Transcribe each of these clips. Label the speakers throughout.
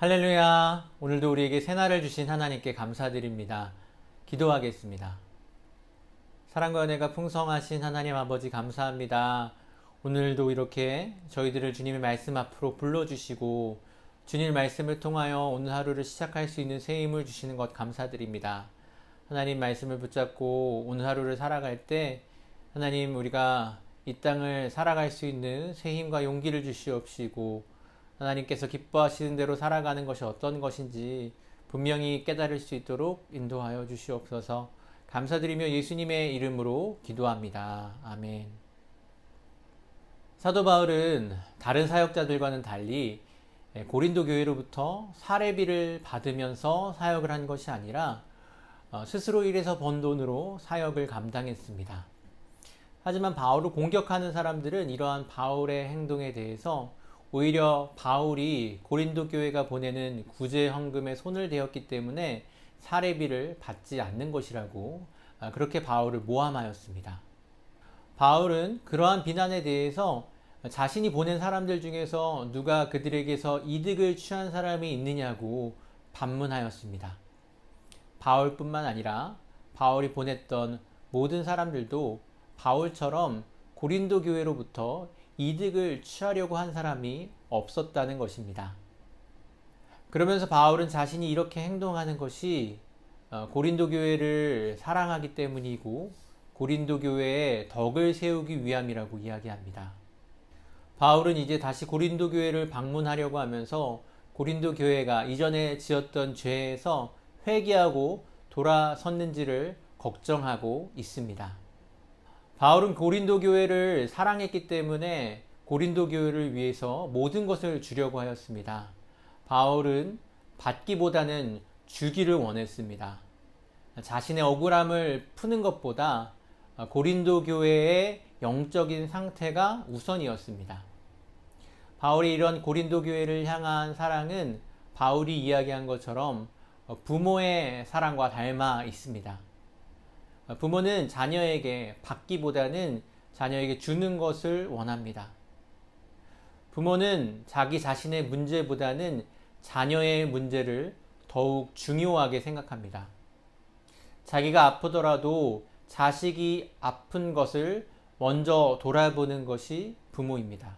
Speaker 1: 할렐루야. 오늘도 우리에게 새날을 주신 하나님께 감사드립니다. 기도하겠습니다. 사랑과 은혜가 풍성하신 하나님 아버지 감사합니다. 오늘도 이렇게 저희들을 주님의 말씀 앞으로 불러주시고 주님 말씀을 통하여 오늘 하루를 시작할 수 있는 새 힘을 주시는 것 감사드립니다. 하나님 말씀을 붙잡고 오늘 하루를 살아갈 때 하나님 우리가 이 땅을 살아갈 수 있는 새 힘과 용기를 주시옵시고 하나님께서 기뻐하시는 대로 살아가는 것이 어떤 것인지 분명히 깨달을 수 있도록 인도하여 주시옵소서 감사드리며 예수님의 이름으로 기도합니다. 아멘. 사도 바울은 다른 사역자들과는 달리 고린도 교회로부터 사례비를 받으면서 사역을 한 것이 아니라 어, 스스로 일해서 번 돈으로 사역을 감당했습니다. 하지만 바울을 공격하는 사람들은 이러한 바울의 행동에 대해서 오히려 바울이 고린도 교회가 보내는 구제 헌금에 손을 대었기 때문에 사례비를 받지 않는 것이라고 아, 그렇게 바울을 모함하였습니다. 바울은 그러한 비난에 대해서 자신이 보낸 사람들 중에서 누가 그들에게서 이득을 취한 사람이 있느냐고 반문하였습니다. 바울뿐만 아니라 바울이 보냈던 모든 사람들도 바울처럼 고린도 교회로부터 이득을 취하려고 한 사람이 없었다는 것입니다. 그러면서 바울은 자신이 이렇게 행동하는 것이 어, 고린도 교회를 사랑하기 때문이고 고린도 교회에 덕을 세우기 위함이라고 이야기합니다. 바울은 이제 다시 고린도 교회를 방문하려고 하면서 고린도 교회가 이전에 지었던 죄에서 회개하고 돌아섰는지를 걱정하고 있습니다. 바울은 고린도 교회를 사랑했기 때문에 고린도 교회를 위해서 모든 것을 주려고 하였습니다. 바울은 받기보다는 주기를 원했습니다. 자신의 억울함을 푸는 것보다 고린도 교회의 영적인 상태가 우선이었습니다. 바울이 이런 고린도 교회를 향한 사랑은 바울이 이야기한 것처럼 부모의 사랑과 닮아 있습니다. 부모는 자녀에게 받기보다는 자녀에게 주는 것을 원합니다. 부모는 자기 자신의 문제보다는 자녀의 문제를 더욱 중요하게 생각합니다. 자기가 아프더라도 자식이 아픈 것을 먼저 돌아보는 것이 부모입니다.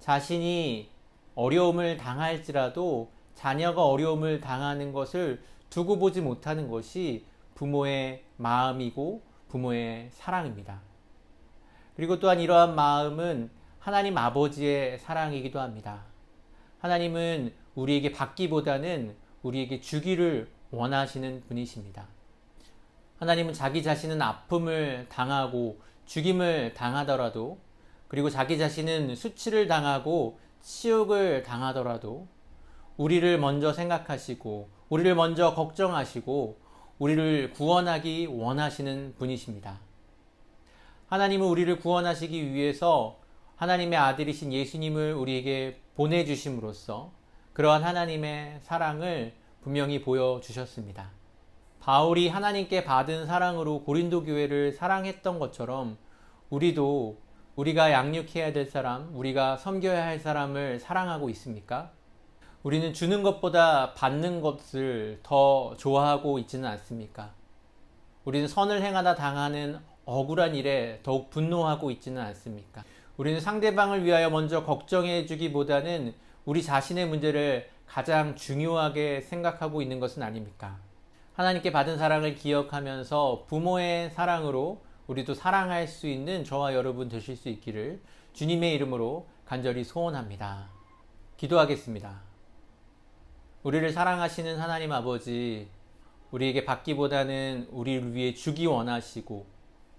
Speaker 1: 자신이 어려움을 당할지라도 자녀가 어려움을 당하는 것을 두고 보지 못하는 것이 부모의 마음이고 부모의 사랑입니다. 그리고 또한 이러한 마음은 하나님 아버지의 사랑이기도 합니다. 하나님은 우리에게 받기보다는 우리에게 주기를 원하시는 분이십니다. 하나님은 자기 자신은 아픔을 당하고 죽임을 당하더라도 그리고 자기 자신은 수치를 당하고 치욕을 당하더라도 우리를 먼저 생각하시고 우리를 먼저 걱정하시고 우리를 구원하기 원하시는 분이십니다. 하나님은 우리를 구원하시기 위해서 하나님의 아들이신 예수님을 우리에게 보내주심으로써 그러한 하나님의 사랑을 분명히 보여주셨습니다. 바울이 하나님께 받은 사랑으로 고린도 교회를 사랑했던 것처럼 우리도 우리가 양육해야 될 사람, 우리가 섬겨야 할 사람을 사랑하고 있습니까? 우리는 주는 것보다 받는 것을 더 좋아하고 있지는 않습니까? 우리는 선을 행하다 당하는 억울한 일에 더욱 분노하고 있지는 않습니까? 우리는 상대방을 위하여 먼저 걱정해 주기보다는 우리 자신의 문제를 가장 중요하게 생각하고 있는 것은 아닙니까? 하나님께 받은 사랑을 기억하면서 부모의 사랑으로 우리도 사랑할 수 있는 저와 여러분 되실 수 있기를 주님의 이름으로 간절히 소원합니다. 기도하겠습니다. 우리를 사랑하시는 하나님 아버지, 우리에게 받기보다는 우리를 위해 주기 원하시고,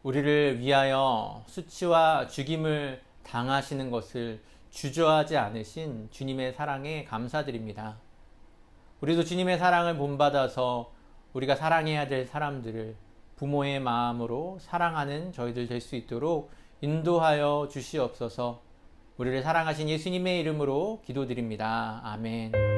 Speaker 1: 우리를 위하여 수치와 죽임을 당하시는 것을 주저하지 않으신 주님의 사랑에 감사드립니다. 우리도 주님의 사랑을 본받아서 우리가 사랑해야 될 사람들을 부모의 마음으로 사랑하는 저희들 될 수 있도록 인도하여 주시옵소서 우리를 사랑하신 예수님의 이름으로 기도드립니다. 아멘.